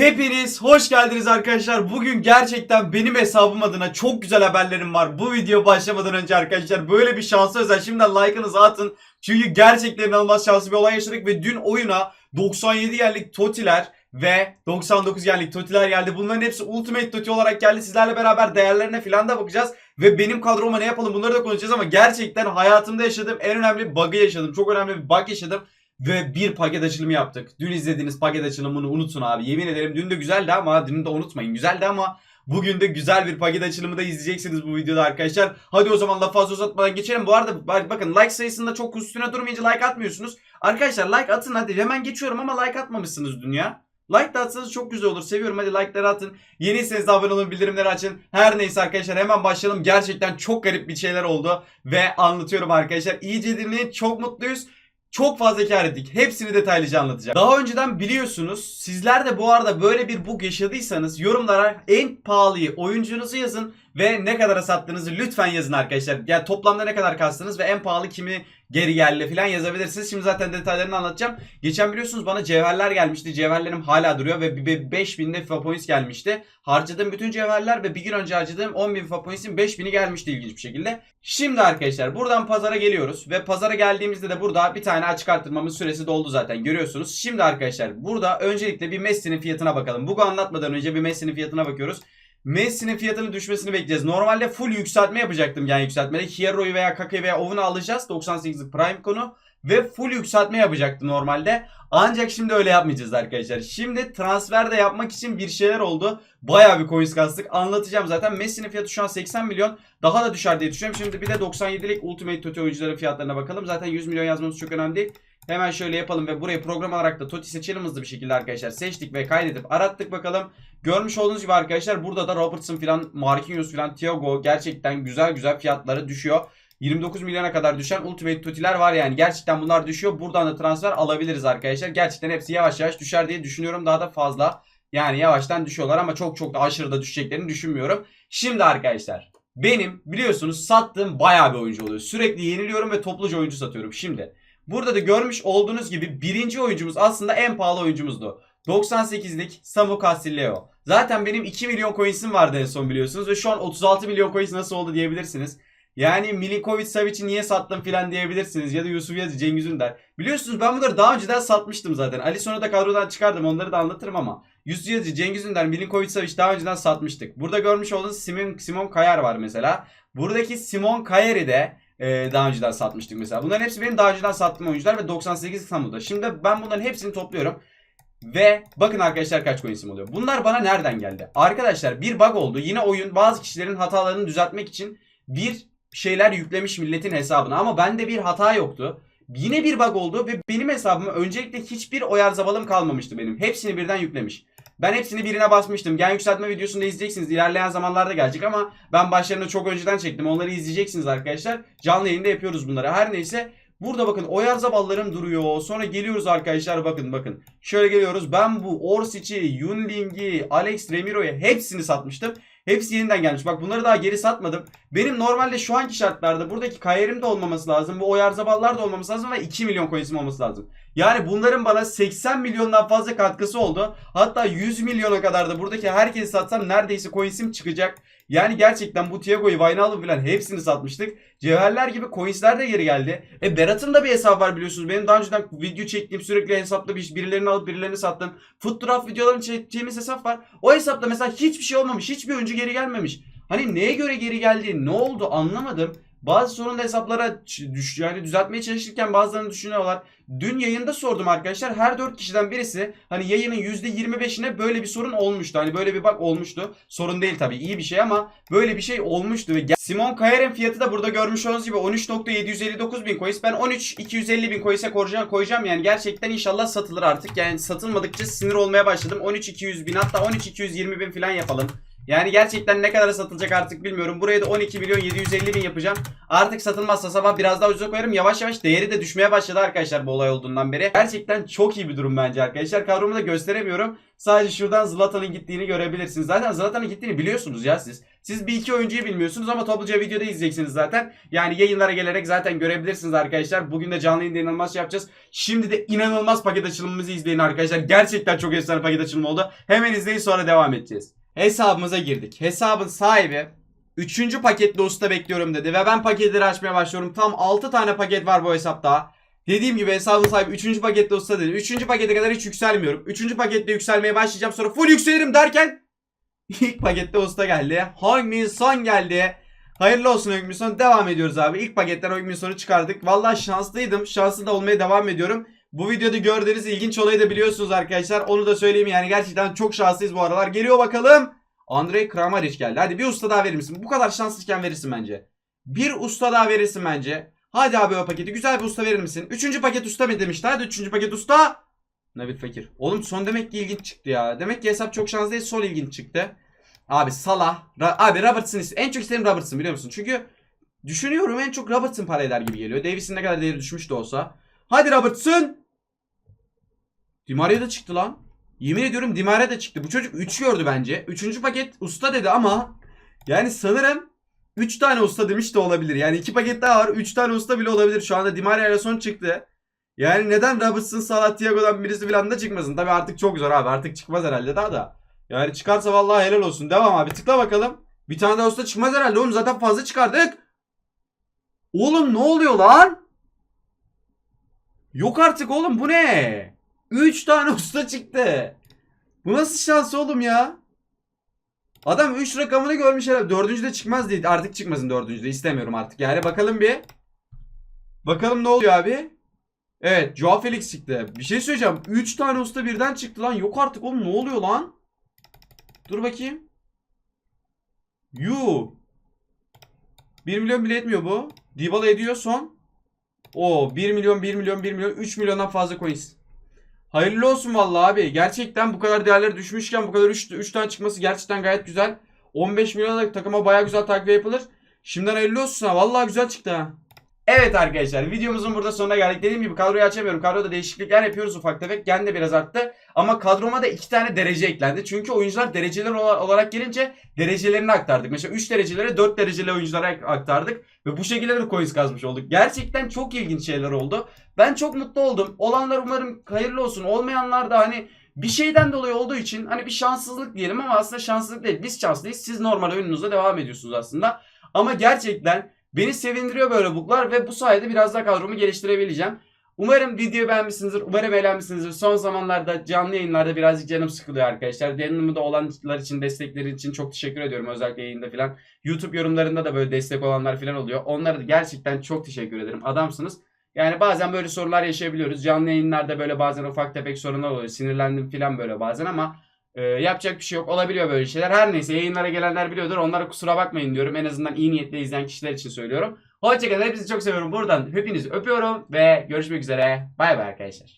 Hepiniz hoş geldiniz arkadaşlar. Bugün gerçekten benim hesabım adına çok güzel haberlerim var. Bu video başlamadan önce arkadaşlar böyle bir şansa özel şimdiden like'ınızı atın. Çünkü gerçekten inanılmaz şanslı bir olay yaşadık ve dün oyuna 97 yerlik Totiler ve 99 yerlik Totiler geldi. Bunların hepsi Ultimate Toti olarak geldi. Sizlerle beraber değerlerine falan da bakacağız. Ve benim kadroma ne yapalım bunları da konuşacağız ama gerçekten hayatımda yaşadığım en önemli bug'ı yaşadım. Çok önemli bir bug yaşadım. Ve bir paket açılımı yaptık. Dün izlediğiniz paket açılımını unutun abi. Yemin ederim dün de güzeldi ama dün de unutmayın. Güzeldi ama bugün de güzel bir paket açılımı da izleyeceksiniz bu videoda arkadaşlar. Hadi o zaman lafı fazla uzatmadan geçelim. Bu arada bak- bakın like sayısında çok üstüne durmayınca like atmıyorsunuz. Arkadaşlar like atın hadi. Hemen geçiyorum ama like atmamışsınız dün ya. Like da atsanız çok güzel olur. Seviyorum hadi like'ları atın. Yeniyseniz abone olun bildirimleri açın. Her neyse arkadaşlar hemen başlayalım. Gerçekten çok garip bir şeyler oldu. Ve anlatıyorum arkadaşlar. İyice dinleyin. Çok mutluyuz. Çok fazla kar ettik. Hepsini detaylıca anlatacağım. Daha önceden biliyorsunuz. Sizler de bu arada böyle bir bug yaşadıysanız yorumlara en pahalıyı oyuncunuzu yazın ve ne kadara sattığınızı lütfen yazın arkadaşlar. Yani toplamda ne kadar kastınız ve en pahalı kimi geri geldi falan yazabilirsiniz. Şimdi zaten detaylarını anlatacağım. Geçen biliyorsunuz bana cevherler gelmişti. Cevherlerim hala duruyor ve bir- 5000 de FIFA Points gelmişti. Harcadığım bütün cevherler ve bir gün önce harcadığım 10.000 FIFA Points'in 5000'i gelmişti ilginç bir şekilde. Şimdi arkadaşlar buradan pazara geliyoruz ve pazara geldiğimizde de burada bir tane açık arttırmamın süresi doldu zaten görüyorsunuz. Şimdi arkadaşlar burada öncelikle bir Messi'nin fiyatına bakalım. Bugün anlatmadan önce bir Messi'nin fiyatına bakıyoruz. Messi'nin fiyatının düşmesini bekleyeceğiz. Normalde full yükseltme yapacaktım yani yükseltmede. Hiero'yu veya Kaka'yı veya Owen'u alacağız. 98'lik Prime konu. Ve full yükseltme yapacaktım normalde. Ancak şimdi öyle yapmayacağız arkadaşlar. Şimdi transfer de yapmak için bir şeyler oldu. Bayağı bir coins kastık. Anlatacağım zaten. Messi'nin fiyatı şu an 80 milyon. Daha da düşer diye düşünüyorum. Şimdi bir de 97'lik Ultimate Totti oyuncuların fiyatlarına bakalım. Zaten 100 milyon yazmamız çok önemli değil. Hemen şöyle yapalım ve burayı program olarak da Totti seçelim hızlı bir şekilde arkadaşlar. Seçtik ve kaydedip arattık bakalım. Görmüş olduğunuz gibi arkadaşlar burada da Robertson filan, Marquinhos filan, Thiago gerçekten güzel güzel fiyatları düşüyor. 29 milyona kadar düşen Ultimate Toti'ler var yani. Gerçekten bunlar düşüyor. Buradan da transfer alabiliriz arkadaşlar. Gerçekten hepsi yavaş yavaş düşer diye düşünüyorum. Daha da fazla. Yani yavaştan düşüyorlar ama çok çok da aşırı da düşeceklerini düşünmüyorum. Şimdi arkadaşlar benim biliyorsunuz sattığım bayağı bir oyuncu oluyor. Sürekli yeniliyorum ve topluca oyuncu satıyorum. Şimdi burada da görmüş olduğunuz gibi birinci oyuncumuz aslında en pahalı oyuncumuzdu. 98'lik Samu Casilleo. Zaten benim 2 milyon coins'im vardı en son biliyorsunuz ve şu an 36 milyon coins nasıl oldu diyebilirsiniz. Yani Milinkovic Savic'i niye sattım filan diyebilirsiniz ya da Yusuf Yazıcı Cengiz Ünder. Biliyorsunuz ben bunları daha önceden satmıştım zaten. Alisson'u da kadrodan çıkardım onları da anlatırım ama. Yusuf Yazıcı, Cengiz Ünder, Milinkovic Savic daha önceden satmıştık. Burada görmüş olduğunuz Simon, Simon Kayar var mesela. Buradaki Simon Kayar'ı de e, daha önceden satmıştık mesela. Bunların hepsi benim daha önceden sattığım oyuncular ve 98 Samu'da. Şimdi ben bunların hepsini topluyorum. Ve bakın arkadaşlar kaç coins'im oluyor. Bunlar bana nereden geldi? Arkadaşlar bir bug oldu. Yine oyun bazı kişilerin hatalarını düzeltmek için bir şeyler yüklemiş milletin hesabına. Ama bende bir hata yoktu. Yine bir bug oldu ve benim hesabıma öncelikle hiçbir oyar zavalım kalmamıştı benim. Hepsini birden yüklemiş. Ben hepsini birine basmıştım. Gen yükseltme videosunu da izleyeceksiniz. İlerleyen zamanlarda gelecek ama ben başlarını çok önceden çektim. Onları izleyeceksiniz arkadaşlar. Canlı yayında yapıyoruz bunları. Her neyse Burada bakın oyar zaballarım duruyor. Sonra geliyoruz arkadaşlar bakın bakın. Şöyle geliyoruz. Ben bu Orsic'i, Yunling'i, Alex Remiro'yu hepsini satmıştım. Hepsi yeniden gelmiş. Bak bunları daha geri satmadım. Benim normalde şu anki şartlarda buradaki kariyerim de olmaması lazım. Bu oyar zaballar da olmaması lazım ve 2 milyon coins'im olması lazım. Yani bunların bana 80 milyondan fazla katkısı oldu. Hatta 100 milyona kadar da buradaki herkesi satsam neredeyse coins'im çıkacak. Yani gerçekten bu Thiago'yu, Wijnaldum falan hepsini satmıştık. Cevherler gibi coinsler de geri geldi. E Berat'ın da bir hesabı var biliyorsunuz. Benim daha önceden video çektiğim sürekli hesapta bir birilerini alıp birilerini sattım. Foot draft videolarını çektiğimiz hesap var. O hesapta mesela hiçbir şey olmamış. Hiçbir oyuncu geri gelmemiş. Hani neye göre geri geldi? Ne oldu? Anlamadım. Bazı sorunlu hesaplara düş yani düzeltmeye çalışırken bazılarını düşünüyorlar. Dün yayında sordum arkadaşlar. Her 4 kişiden birisi hani yayının %25'ine böyle bir sorun olmuştu. Hani böyle bir bak olmuştu. Sorun değil tabii iyi bir şey ama böyle bir şey olmuştu. Ve Simon Kayer'in fiyatı da burada görmüş olduğunuz gibi 13.759 bin coins. Ben 13.250 bin coins'e koyacağım, koyacağım yani gerçekten inşallah satılır artık. Yani satılmadıkça sinir olmaya başladım. 13.200 bin hatta 13.220 bin falan yapalım. Yani gerçekten ne kadar satılacak artık bilmiyorum. Buraya da 12 milyon 750 bin yapacağım. Artık satılmazsa sabah biraz daha ucuza koyarım. Yavaş yavaş değeri de düşmeye başladı arkadaşlar bu olay olduğundan beri. Gerçekten çok iyi bir durum bence arkadaşlar. Kadromu da gösteremiyorum. Sadece şuradan Zlatan'ın gittiğini görebilirsiniz. Zaten Zlatan'ın gittiğini biliyorsunuz ya siz. Siz bir iki oyuncuyu bilmiyorsunuz ama topluca videoda izleyeceksiniz zaten. Yani yayınlara gelerek zaten görebilirsiniz arkadaşlar. Bugün de canlı yayında inanılmaz şey yapacağız. Şimdi de inanılmaz paket açılımımızı izleyin arkadaşlar. Gerçekten çok efsane paket açılımı oldu. Hemen izleyin sonra devam edeceğiz. Hesabımıza girdik. Hesabın sahibi 3. paketli usta bekliyorum dedi ve ben paketleri açmaya başlıyorum. Tam 6 tane paket var bu hesapta. Dediğim gibi hesabın sahibi 3. pakette usta dedi. 3. pakete kadar hiç yükselmiyorum. 3. pakette yükselmeye başlayacağım sonra full yükselirim derken ilk pakette usta geldi. Hongmin Son geldi. Hayırlı olsun Hongmin Son. Devam ediyoruz abi. İlk paketten Hongmin Son'u çıkardık. Vallahi şanslıydım. Şanslı da olmaya devam ediyorum. Bu videoda gördüğünüz ilginç olayı da biliyorsunuz arkadaşlar. Onu da söyleyeyim yani gerçekten çok şanslıyız bu aralar. Geliyor bakalım. Andrei Kramaric geldi. Hadi bir usta daha verir misin? Bu kadar şanslıyken verirsin bence. Bir usta daha verirsin bence. Hadi abi o paketi. Güzel bir usta verir misin? Üçüncü paket usta mı demişti? Hadi üçüncü paket usta. Nabil Fakir. Oğlum son demek ki ilginç çıktı ya. Demek ki hesap çok şanslı. Son ilginç çıktı. Abi Salah. Ra- abi Robertson En çok istediğim Robertson biliyor musun? Çünkü düşünüyorum en çok Robertson para eder gibi geliyor. Davis'in ne kadar değeri düşmüş de olsa. Hadi Robertson. Di Maria da çıktı lan. Yemin ediyorum Di Maria da çıktı. Bu çocuk 3 gördü bence. 3. paket usta dedi ama yani sanırım 3 tane usta demiş de olabilir. Yani 2 paket daha var. 3 tane usta bile olabilir. Şu anda Di Maria ile son çıktı. Yani neden Robertson, Salah, Thiago'dan birisi falan da çıkmasın? Tabii artık çok zor abi. Artık çıkmaz herhalde daha da. Yani çıkarsa vallahi helal olsun. Devam abi. Tıkla bakalım. Bir tane daha usta çıkmaz herhalde oğlum. Zaten fazla çıkardık. Oğlum ne oluyor lan? Yok artık oğlum bu ne? 3 tane usta çıktı. Bu nasıl şans oğlum ya? Adam 3 rakamını görmüş herhalde. Dördüncü de çıkmaz diye. Artık çıkmasın dördüncü de. istemiyorum artık. Yani bakalım bir. Bakalım ne oluyor abi? Evet Joao Felix çıktı. Bir şey söyleyeceğim. 3 tane usta birden çıktı lan. Yok artık oğlum ne oluyor lan? Dur bakayım. Yu. 1 milyon bile etmiyor bu. Dybala ediyor son. O 1 milyon 1 milyon 1 milyon 3 milyondan fazla coins. Hayırlı olsun vallahi abi. Gerçekten bu kadar değerleri düşmüşken bu kadar 3 3 tane çıkması gerçekten gayet güzel. 15 milyona takıma baya güzel takviye yapılır. Şimdiden hayırlı olsun ha. Vallahi güzel çıktı ha. Evet arkadaşlar videomuzun burada sonuna geldik. Dediğim gibi kadroyu açamıyorum. Kadroda değişiklikler yapıyoruz ufak tefek. Gen de biraz arttı. Ama kadroma da iki tane derece eklendi. Çünkü oyuncular dereceler ola- olarak gelince derecelerini aktardık. Mesela 3 derecelere 4 dereceli oyunculara ak- aktardık. Ve bu şekilde de coins kazmış olduk. Gerçekten çok ilginç şeyler oldu. Ben çok mutlu oldum. Olanlar umarım hayırlı olsun. Olmayanlar da hani bir şeyden dolayı olduğu için hani bir şanssızlık diyelim ama aslında şanssızlık değil. Biz şanslıyız. Siz normal oyununuzda devam ediyorsunuz aslında. Ama gerçekten beni sevindiriyor böyle buklar ve bu sayede biraz daha kadromu geliştirebileceğim. Umarım videoyu beğenmişsinizdir. Umarım eğlenmişsinizdir. Son zamanlarda canlı yayınlarda birazcık canım sıkılıyor arkadaşlar. Yanımda olanlar için, destekleri için çok teşekkür ediyorum. Özellikle yayında falan. YouTube yorumlarında da böyle destek olanlar falan oluyor. Onlara da gerçekten çok teşekkür ederim. Adamsınız. Yani bazen böyle sorular yaşayabiliyoruz. Canlı yayınlarda böyle bazen ufak tefek sorunlar oluyor. Sinirlendim falan böyle bazen ama e, yapacak bir şey yok. Olabiliyor böyle şeyler. Her neyse yayınlara gelenler biliyordur. Onlara kusura bakmayın diyorum. En azından iyi niyetle izleyen kişiler için söylüyorum. Hoşçakalın. Hepinizi çok seviyorum. Buradan hepinizi öpüyorum ve görüşmek üzere. Bay bay arkadaşlar.